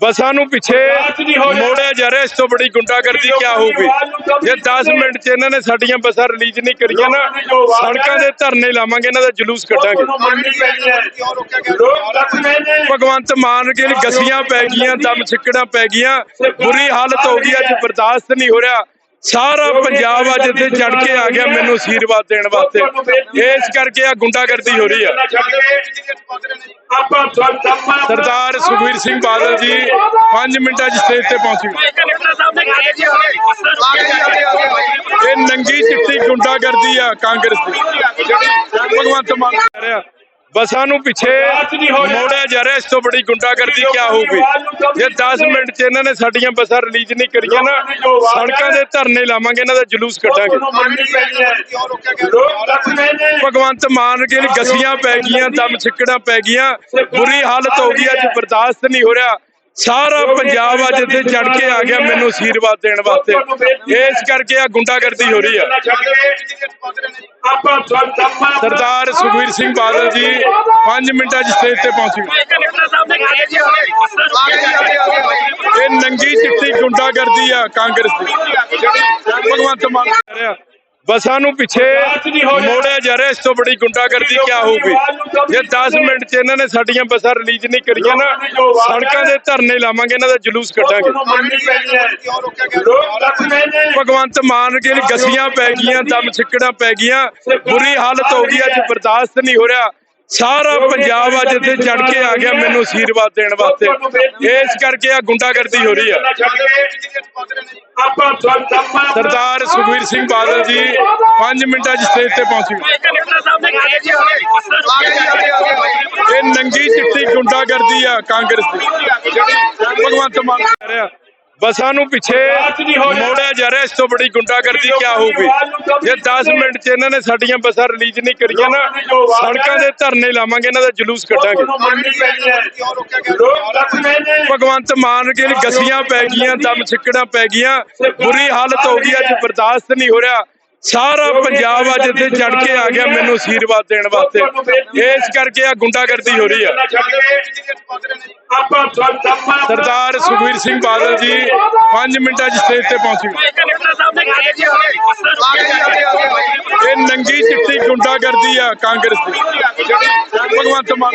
ਬਸਾਂ ਨੂੰ ਪਿੱਛੇ ਮੋੜਿਆ ਜਾ ਰਿਹਾ, ਇਸ ਤੋਂ ਬੜੀ ਗੁੰਡਾਗਰਦੀ ਕੀ ਹੋਊਗੀ? 10 ਮਿੰਟ ਚ ਇਹਨਾਂ ਸਾਡੀਆਂ ਬੱਸਾਂ ਰਿਲੀਜ਼ ਨਹੀਂ ਕਰੀਆਂ ਨਾ, ਸੜਕਾਂ ਦੇ ਧਰਨੇ ਲਾਵਾਂਗੇ, ਇਹਨਾਂ ਦਾ ਜਲੂਸ ਕੱਢਾਂਗੇ। ਭਗਵੰਤ ਮਾਨ ਕੇ ਗਸੀਆਂ ਪੈ ਗਈਆਂ, ਦਮ ਛਿੱਕੜਾਂ ਪੈ ਗਈਆਂ, ਬੁਰੀ ਹਾਲਤ ਹੋ ਗਈ, ਅੱਜ ਬਰਦਾਸ਼ਤ ਨਹੀਂ ਹੋ ਰਿਹਾ। ਸਾਰਾ ਪੰਜਾਬ ਅੱਜ ਇੱਥੇ ਚੜ ਕੇ ਆ ਗਿਆ ਮੈਨੂੰ ਅਸ਼ੀਰਵਾਦ ਦੇਣ ਵਾਸਤੇ। ਇਸ ਕਰਕੇ ਆ ਗੁੰਡਾਗਰਦੀ ਹੋ ਰਹੀ ਆ। ਸਰਦਾਰ ਸੁਖਵੀਰ ਸਿੰਘ ਬਾਦਲ ਜੀ 5 ਮਿੰਟਾਂ 'ਚ ਸਟੇਜ ਤੇ ਪਹੁੰਚ। ਗਏ ਇਹ ਨੰਗੀ ਚਿੱਟੀ ਗੁੰਡਾਗਰਦੀ ਆ ਕਾਂਗਰਸ ਦੀ। ਭਗਵੰਤ ਮਾਨ ਕਹਿ ਰਿਹਾ ਬਸਾਂ ਨੂੰ ਪਿੱਛੇ ਮੋੜਿਆ ਜਾ ਰਿਹਾ ਇਸ ਤੋਂ ਬੜੀ ਗੁੰਡਾਗਰਦੀ ਕੀ ਹੋਊਗੀ? ਜੇ 10 ਮਿੰਟ ਚ ਇਹਨਾਂ ਨੇ ਸਾਡੀਆਂ ਬੱਸਾਂ ਰਿਲੀਜ਼ ਨਹੀਂ ਕਰੀਆਂ ਨਾ ਸੜਕਾਂ ਦੇ ਧਰਨੇ ਲਾਵਾਂਗੇ ਇਹਨਾਂ ਦਾ ਜਲੂਸ ਕੱਢਾਂਗੇ। ਭਗਵੰਤ ਮਾਨ ਕੇ ਗਸੀਆਂ ਪੈ ਗਈਆਂ ਦਮ ਛਿੱਕੜਾਂ ਪੈ ਗਈਆਂ ਬੁਰੀ ਹਾਲਤ ਹੋ ਗਈ ਅੱਜ ਬਰਦਾਸ਼ਤ ਨਹੀਂ ਹੋ ਰਿਹਾ। ਸਾਰਾ ਪੰਜਾਬ ਅੱਜ ਇੱਥੇ ਚੜ ਕੇ ਆ ਗਿਆ ਮੈਨੂੰ ਅਸ਼ੀਰਵਾਦ ਦੇਣ ਵਾਸਤੇ। ਇਸ ਕਰਕੇ ਆ ਗੁੰਡਾਗਰਦੀ ਹੋ ਰਹੀ ਆ ਸਰਦਾਰ ਸੁਖਵੀਰ ਸਿੰਘ ਬਾਦਲ ਜੀ 5 ਮਿੰਟਾਂ 'ਚ ਸਟੇਜ ਤੇ ਪਹੁੰਚ ਗਏ। ਇਹ ਨੰਗੀ ਚਿੱਟੀ ਗੁੰਡਾਗਰਦੀ ਆ ਕਾਂਗਰਸ ਦੀ। ਭਗਵੰਤ ਮਾਨ ਕਹਿ ਰਿਹਾ ਬਸਾਂ ਨੂੰ ਪਿੱਛੇ ਮੋੜਿਆ ਜਾ ਰਿਹਾ ਇਸ ਤੋਂ ਬੜੀ ਗੁੰਡਾਗਰਦੀ ਕੀ ਹੋਊਗੀ? ਜੇ 10 ਮਿੰਟ ਚ ਇਹਨਾਂ ਨੇ ਸਾਡੀਆਂ ਬੱਸਾਂ ਰਿਲੀਜ਼ ਨਹੀਂ ਕਰੀਆਂ ਨਾ ਸੜਕਾਂ ਦੇ ਧਰਨੇ ਲਾਵਾਂਗੇ ਇਹਨਾਂ ਦਾ ਜਲੂਸ ਕੱਢਾਂਗੇ। ਭਗਵੰਤ ਮਾਨ ਕੇ ਗਸੀਆਂ ਪੈ ਗਈਆਂ ਦਮ ਛਿੱਕੜਾਂ ਪੈ ਗਈਆਂ ਬੁਰੀ ਹਾਲਤ ਹੋ ਗਈ ਅੱਜ ਬਰਦਾਸ਼ਤ ਨਹੀਂ ਹੋ ਰਿਹਾ। ਸਾਰਾ ਪੰਜਾਬ ਅੱਜ ਇੱਥੇ ਚੜ ਕੇ ਆ ਗਿਆ ਮੈਨੂੰ ਅਸ਼ੀਰਵਾਦ ਦੇਣ ਵਾਸਤੇ। ਇਸ ਕਰਕੇ ਆ ਗੁੰਡਾਗਰਦੀ ਹੋ ਰਹੀ ਆ। ਸਰਦਾਰ ਸੁਖਵੀਰ ਸਿੰਘ ਬਾਦਲ ਜੀ 5 ਮਿੰਟਾਂ 'ਚ ਸਟੇਜ ਤੇ ਪਹੁੰਚ ਇਹ ਨੰਗੀ ਚਿੱਟੀ ਗੁੰਡਾਗਰਦੀ ਆ ਕਾਂਗਰਸ ਦੀ। ਭਗਵੰਤ ਮਾਨ ਕਹਿ ਰਿਹਾ ਬਸਾਂ ਨੂੰ ਪਿੱਛੇ ਮੋੜਿਆ ਜਾ ਰਿਹਾ, ਇਸ ਤੋਂ ਬੜੀ ਗੁੰਡਾਗਰਦੀ ਕੀ ਹੋਊਗੀ? ਜੇ 10 ਮਿੰਟ ਚ ਇਹਨਾਂ ਨੇ ਸਾਡੀਆਂ ਬੱਸਾਂ ਰਿਲੀਜ਼ ਨਹੀਂ ਕਰੀਆਂ ਨਾ, ਸੜਕਾਂ ਦੇ ਧਰਨੇ ਲਾਵਾਂਗੇ, ਇਹਨਾਂ ਦਾ ਜਲੂਸ ਕੱਢਾਂਗੇ। ਭਗਵੰਤ ਮਾਨ ਕੇ ਗਸੀਆਂ ਪੈ ਗਈਆਂ, ਦਮ ਛਿੱਕੜਾਂ ਪੈ ਗਈਆਂ, ਬੁਰੀ ਹਾਲਤ ਹੋ ਗਈ, ਅੱਜ ਬਰਦਾਸ਼ਤ ਨਹੀਂ ਹੋ ਰਿਹਾ। ਸਾਰਾ ਪੰਜਾਬ ਅੱਜ ਇੱਥੇ ਚੜ ਕੇ ਆ ਗਿਆ ਮੈਨੂੰ ਅਸ਼ੀਰਵਾਦ ਦੇਣ ਵਾਸਤੇ। ਇਸ ਕਰਕੇ ਆ ਗੁੰਡਾਗਰਦੀ ਹੋ ਰਹੀ ਆ। ਸਰਦਾਰ ਸੁਖਵੀਰ ਸਿੰਘ ਬਾਦਲ ਜੀ 5 ਮਿੰਟਾਂ 'ਚ ਸਟੇਜ ਤੇ ਪਹੁੰਚ। ਗਏ ਇਹ ਨੰਗੀ ਚਿੱਟੀ ਗੁੰਡਾਗਰਦੀ ਆ ਕਾਂਗਰਸ ਦੀ। ਭਗਵੰਤ ਮਾਨ